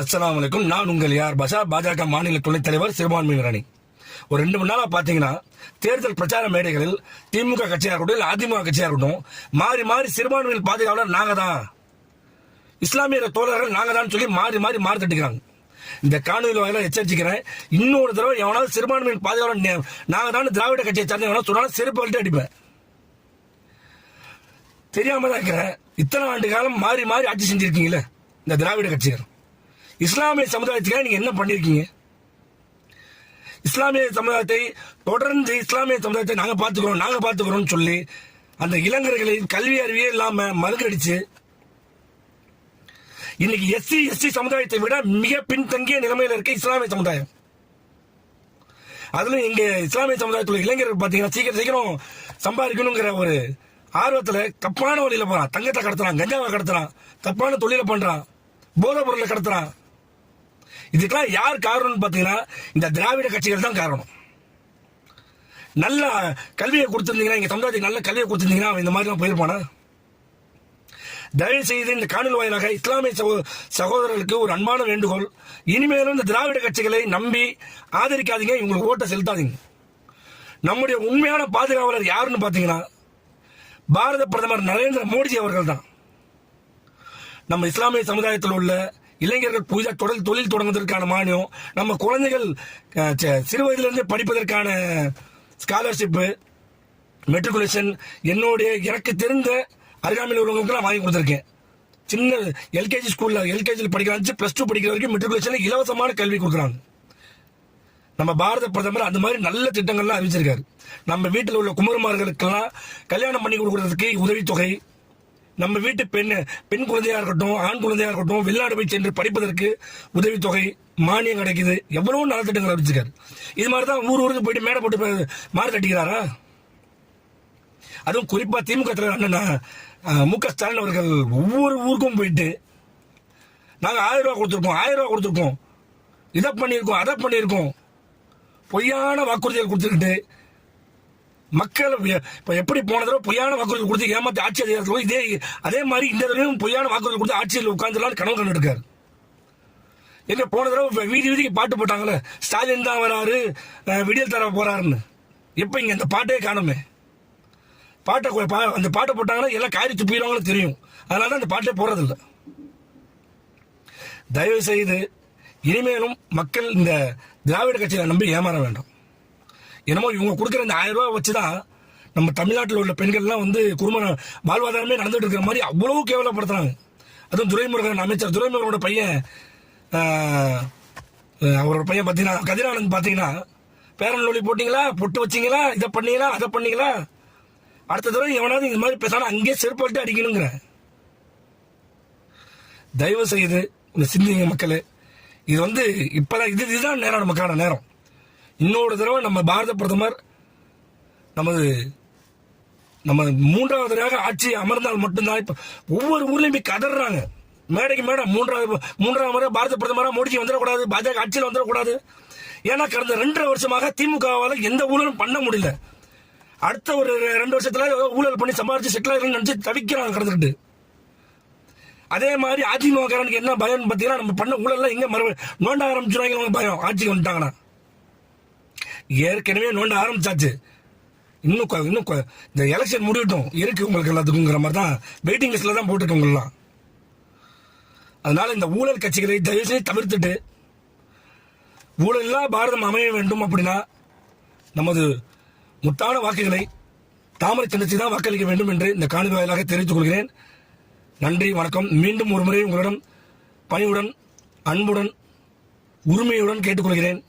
அஸ்லாம் அலைக்கும். நான் உங்கள் யார்? பாஷா பாஜக மாநில துணைத் தலைவர் சிறுபான்மையினர் அணி. ஒரு ரெண்டு மணி நாளா பாத்தீங்கன்னா தேர்தல் பிரச்சார மேடைகளில் திமுக கட்சியா இருக்கட்டும் இல்ல அதிமுக கட்சியா இருக்கட்டும் மாறி மாறி சிறுபான்மையில் பாதுகாவலர் நாங்க தான். இஸ்லாமிய தோழர்கள் நாங்க தான் சொல்லி மாறி மாறி மாறி தட்டுக்கிறாங்க. இந்த காணொலி வாயில எச்சரிக்கிறேன் இன்னொரு தடவை எவனாவது சிறுபான்மையின் பாதுகாவலர் நாங்கள் நாங்க தான் திராவிட கட்சியை சார்ந்த எவனாவது சொன்னாலும் செருப்பு அடிப்பேன். தெரியாம தான் இருக்கிறேன். இத்தனை ஆண்டு காலம் மாறி மாறி ஆட்சி செஞ்சிருக்கீங்களே இந்த திராவிட கட்சிகள். இஸ்லாமிய சமுதாயத்துக்காக நீங்க என்ன பண்ணிருக்கீங்க? இஸ்லாமிய சமுதாயத்தை தொடர்ந்து இஸ்லாமிய சமுதாயத்தை நாங்க பாத்துக்கிறோம் நாங்க பாத்துக்கிறோம்னு சொல்லி அந்த இளைஞர்களின் கல்வி அறிவியே இல்லாம மறுக்கடிச்சு இன்னைக்கு எஸ்சி எஸ்டி சமுதாயத்தை விட மிக பின்தங்கிய நிலைமையில இருக்க இஸ்லாமிய சமுதாயம். அதுலயும் இங்க இஸ்லாமிய சமுதாயத்தில் இளைஞர்கள் பாத்தீங்கன்னா சீக்கிரம் சீக்கிரம் சம்பாதிக்கணுங்கிற ஒரு ஆர்வத்துல தப்பான வழியில போறான். தங்கத்தை கடத்துறான் கஞ்சாவை கடத்துறான் தப்பான தொழிலை பண்றான் போதை பொருளை கடத்துறான். இதுக்கெல்லாம் யார் காரணம்னு பார்த்தீங்கன்னா இந்த திராவிட கட்சிகள் தான் காரணம். நல்ல கல்வியை கொடுத்துருந்தீங்கன்னா இங்கே சமுதாயத்துக்கு நல்ல கல்வியை கொடுத்துருந்தீங்கன்னா அவன் இந்த மாதிரிலாம் போயிருப்பானா? தயவு செய்து இந்த காணொலி வாயிலாக இஸ்லாமிய சகோ- சகோதரர்களுக்கு ஒரு அன்பான வேண்டுகோள். இனிமேலும் இந்த திராவிட கட்சிகளை நம்பி ஆதரிக்காதீங்க இவங்களுக்கு ஓட்டை செலுத்தாதீங்க. நம்முடைய உண்மையான பாதுகாவலர் யாருன்னு பார்த்தீங்கன்னா பாரத பிரதமர் நரேந்திர மோடிஜி அவர்கள் தான். நம்ம இஸ்லாமிய சமுதாயத்தில் உள்ள இளைஞர்கள் புதிதாக தொடர் தொழில் தொடங்குவதற்கான மானியம் நம்ம குழந்தைகள் சிறு வயதிலிருந்து படிப்பதற்கான ஸ்காலர்ஷிப்பு மெட்ரிகுலேஷன் என்னுடைய எனக்கு தெரிந்த அருகாமையில் உள்ளவங்களுக்குலாம் வாங்கி கொடுத்துருக்கேன். சின்ன எல்கேஜி ஸ்கூலில் எல்கேஜியில் படிக்கிறாச்சு ப்ளஸ் டூ படிக்கிற வரைக்கும் மெட்ரிகுலேஷனில் இலவசமான கல்வி கொடுக்குறாங்க. நம்ம பாரத பிரதமர் அந்த மாதிரி நல்ல திட்டங்கள்லாம் அறிவிச்சிருக்காரு. நம்ம வீட்டில் உள்ள குமரமார்களுக்கெல்லாம் கல்யாணம் பண்ணி கொடுக்கறதுக்கு உதவித்தொகை நம்ம வீட்டு பெண் பெண் குழந்தையா இருக்கட்டும் ஆண் குழந்தையா இருக்கட்டும் வெளிநாடு போய் சென்று படிப்பதற்கு உதவித்தொகை மானியம் கிடைக்குது. எவ்வளவு நலத்திட்டங்கள் அறிவிச்சிருக்காரு. இது மாதிரி தான் ஊர் ஊருக்கு போயிட்டு மேடை போட்டு ப- மாறு கட்டிக்கிறாரா? அதுவும் குறிப்பா திமுக தலைவர் அண்ணனா மு க ஸ்டாலின் அவர்கள் ஒவ்வொரு ஊருக்கும் போயிட்டு நாங்க ஆயிரம் ரூபா கொடுத்துருக்கோம் ஆயிரம் ரூபா கொடுத்துருக்கோம். இதை பண்ணியிருக்கோம் அதை பண்ணியிருக்கோம். பொய்யான வாக்குறுதிகள் கொடுத்துக்கிட்டு மக்கள் இப்போ இப்ப எப்படி போன தடவை பொய்யான வாக்குறுதி கொடுத்து ஏமாத்தி ஆட்சி அதிகாரத்தில் இதே அதே மாதிரி இந்த தடவையும் பொய்யான வாக்குறுதி கொடுத்து ஆட்சியில் உட்கார்ந்துலாம் கனவு கண்டுருக்காரு எங்க போன தடவை வீதி வீதிக்கு பாட்டு போட்டாங்களே ஸ்டாலின் தான் வராரு விடியல் தர போறாருன்னு. எப்ப இங்க இந்த பாட்டே காணுமே? பாட்டை பா- அந்த பாட்டை போட்டாங்கன்னா எல்லாம் காரி துப்பிடுவாங்கன்னு தெரியும். அதனால தான் அந்த பாட்டே போறதில்ல தயவு செய்து இனிமேலும் மக்கள் இந்த திராவிட கட்சியை நம்பி ஏமாற வேண்டும். என்னமோ இவங்க கொடுக்குற இந்த ஆயிரம் ரூபா வச்சு தான் நம்ம தமிழ்நாட்டில் உள்ள பெண்கள்லாம் வந்து குடும்ப வாழ்வாதாரமே நடந்துட்டு இருக்கிற மாதிரி அவ்வளவு கேவலப்படுத்துறாங்க. அதுவும் துரைமுருகன் அமைச்சர் துரைமுருகனோட பையன் அவரோட பையன் பார்த்தீங்கன்னா கதிரானந்த் பார்த்தீங்கன்னா பேரன் ஒளி போட்டிங்களா? பொட்டு வச்சீங்களா? இதை பண்ணீங்களா? அதை பண்ணீங்களா? அடுத்த தடவை எவனாவது இந்த மாதிரி பேசாலும் அங்கேயே செருப்பாட்டு அடிக்கணுங்கிற. தயவு செய்து இந்த சிந்திங்க மக்களே. இது வந்து இப்போதான் இது இதுதான் நேரம் நமக்கான நேரம். இன்னொரு தடவை நம்ம பாரத பிரதமர் நமது நம்ம மூன்றாவது தடவை ஆட்சி அமர்ந்தால் மட்டும்தான் இப்ப ஒவ்வொரு ஊர்லயும் போய் கதறாங்க மேடைக்கு மேடம் மூன்றாவது மூன்றாவது முறை பாரத பிரதமராக மோடிஜி வந்துடக்கூடாது பாஜக ஆட்சியில் வந்துடக்கூடாது. ஏன்னா கடந்த ரெண்டரை வருஷமாக திமுகவால் எந்த ஊழலும் பண்ண முடியல. அடுத்த ஒரு ரெண்டு வருஷத்துல ஊழல் பண்ணி சம்பாதிச்சு செட்டில் ஆகணும்னு நினைச்சு தவிக்கிறாங்க கடந்துக்கிட்டு அதே மாதிரி அதிமுககாரனுக்கு என்ன பயம் பார்த்தீங்கன்னா நம்ம பண்ண ஊழல்லாம் எங்க மறு நோண்ட ஆரம்பிச்சுருவாங்க பயம். ஆட்சிக்கு வந்துட்டாங்கன்னா. ஏற்கனவே நோண்ட ஆரம்பிச்சாச்சு. இன்னும் இன்னும் இந்த எலெக்ஷன் முடியட்டும். இருக்கு உங்களுக்கு எல்லாத்துக்குங்கிற மாதிரி தான் வெயிட்டிங் லிஸ்ட்ல தான் போட்டுருக்கு உங்களெல்லாம். அதனால இந்த ஊழல் கட்சிகளை தயவு செய்து தவிர்த்துட்டு ஊழலா பாரதம் அமைய வேண்டும் அப்படின்னா நமது முத்தான வாக்குகளை தாமரை சின்னத்தை தான் வாக்களிக்க வேண்டும் என்று இந்த காணொலி வாயிலாக தெரிவித்துக் கொள்கிறேன். நன்றி வணக்கம். மீண்டும் ஒரு முறை உங்களிடம் பணிவுடன் அன்புடன் உரிமையுடன் கேட்டுக்கொள்கிறேன்.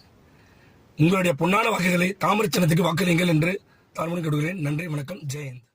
உங்களுடைய பொன்னான வாக்குகளை தாமரை சின்னத்துக்கு வாக்களியுங்கள் என்று தாழ்மனு கேட்டுகிறேன் நன்றி வணக்கம் ஜெயந்த்